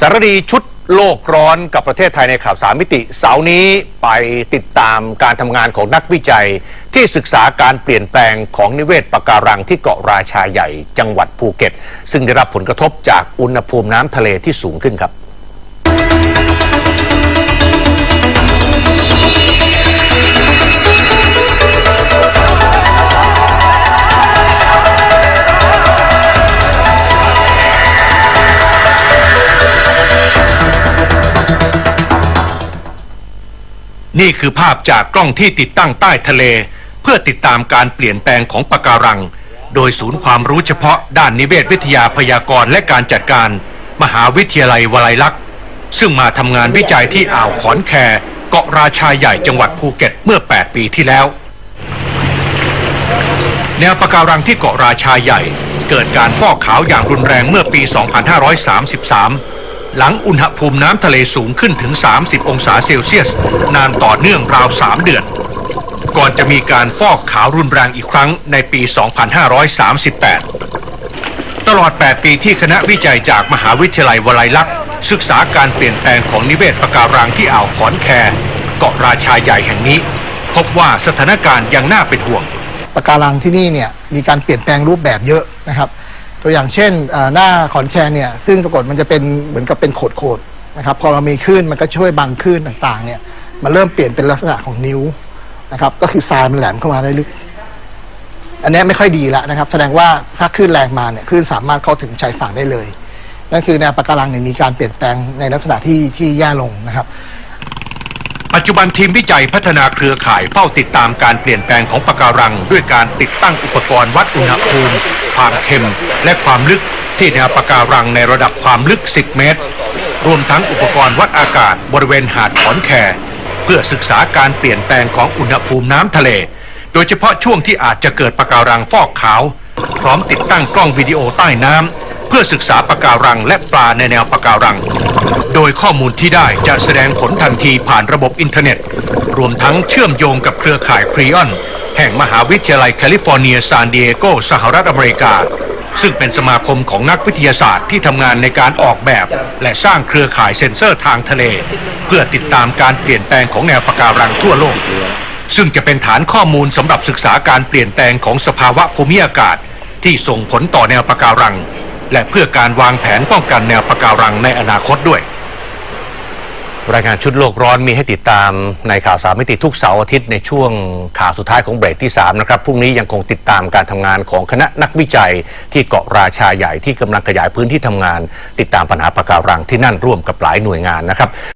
สารดีชุดโลกร้อนกับประเทศไทยในข่าวสามมิติ เสาร์นี้ไปติดตามการทำงานของนักวิจัย ที่ศึกษาการเปลี่ยนแปลงของนิเวศปะการังที่เกาะราชาใหญ่จังหวัดภูเก็ต ซึ่งได้รับผลกระทบจากอุณหภูมิน้ำทะเลที่สูงขึ้นครับ นี่คือภาพจากกล้องที่ติดตั้งใต้ทะเล เพื่อติดตามการเปลี่ยนแปลงของปะการัง โดยศูนย์ความรู้เฉพาะด้านนิเวศวิทยาพยากรณ์และการจัดการ มหาวิทยาลัยวลัยลักษณ์ซึ่งมาทำงานวิจัยที่อ่าวขอนแคเกาะราชาใหญ่จังหวัดภูเก็ตเมื่อ 8 ปีที่แล้ว แนวปะการังที่เกาะราชาใหญ่ เกิดการฟอกขาวอย่างรุนแรงเมื่อปี 2533 หลังอุณหภูมิน้ำทะเลสูงขึ้นถึง 30 องศาเซลเซียส นานต่อเนื่องราว 3 เดือน ก่อนจะมีการฟอกขาวรุนแรงอีกครั้งในปี 2538 ตลอด 8 ปีที่คณะวิจัยจากมหาวิทยาลัยวลัยลักษณ์ ศึกษาการเปลี่ยนแปลงของนิเวศปะการังที่อ่าวขอนแคเกาะราชาใหญ่แห่งนี้ พบว่าสถานการณ์ยังน่าเป็นห่วงปะการังที่นี่เนี่ยมีการเปลี่ยนแปลงรูปแบบเยอะนะครับ ตัวอย่างเช่นหน้าขอนแคนเนี่ยซึ่งปรากฏมันจะเป็นเหมือนกับเป็นโขดโขดๆนะครับพอเรามีคลื่นมันก็ช่วยบังคลื่นต่างๆเนี่ยมันเริ่มเปลี่ยนเป็นลักษณะของนิ้วนะครับก็คือทรายมันแหลมเข้ามาได้ลึก อันนี้ไม่ค่อยดีแล้วนะครับ แสดงว่าถ้าคลื่นแรงมาเนี่ยคลื่นสามารถเข้าถึงชายฝั่งได้เลย นั่นคือแนวปะการังเนี่ยมีการเปลี่ยนแปลงในลักษณะที่ที่แย่ลงนะครับ ปัจจุบันทีมวิจัยพัฒนาเครือข่ายเฝ้าติดตามการเปลี่ยนแปลงของปะการัง ด้วยการติดตั้งอุปกรณ์วัดอุณหภูมิ ความเค็ม และความลึกที่แนวปะการังในระดับความลึก 10 เมตร รวมทั้งอุปกรณ์วัดอากาศบริเวณหาดขอนแคเพื่อศึกษาการเปลี่ยนแปลงของอุณหภูมิน้ำทะเล โดยเฉพาะช่วงที่อาจจะเกิดปะการังฟอกขาว พร้อมติดตั้งกล้องวิดีโอใต้น้ำ พื่อศึกษาปะการังและปลาในแนวปะการัง โดยข้อมูลที่ได้จะแสดงผลทันทีผ่านระบบอินเทอร์เน็ต รวมทั้งเชื่อมโยงกับเครือข่ายครีออนแห่งมหาวิทยาลัยแคลิฟอร์เนียซานดิเอโกสหรัฐอเมริกา ซึ่งเป็นสมาคมของนักวิทยาศาสตร์ที่ทำงานในการออกแบบ และสร้างเครือข่ายเซ็นเซอร์ทางทะเล เพื่อติดตามการเปลี่ยนแปลงของแนวปะการังทั่วโลก ซึ่งจะเป็นฐานข้อมูลสำหรับศึกษาการเปลี่ยนแปลงของสภาวะภูมิอากาศ ที่ส่งผลต่อแนวปะการัง และเพื่อการวางแผนป้องกันแนวปะการังในอนาคตด้วย รายงานชุดโลกร้อนมีให้ติดตามในข่าวสามมิติทุกเสาร์อาทิตย์ในช่วงข่าวสุดท้ายของเบรกที่ 3 นะครับ พรุ่งนี้ยังคงติดตามการทำงานของคณะนักวิจัยที่เกาะราชาใหญ่ที่กำลังขยายพื้นที่ทำงาน ติดตามปัญหาปะการังที่นั่นร่วมกับหลายหน่วยงานนะครับ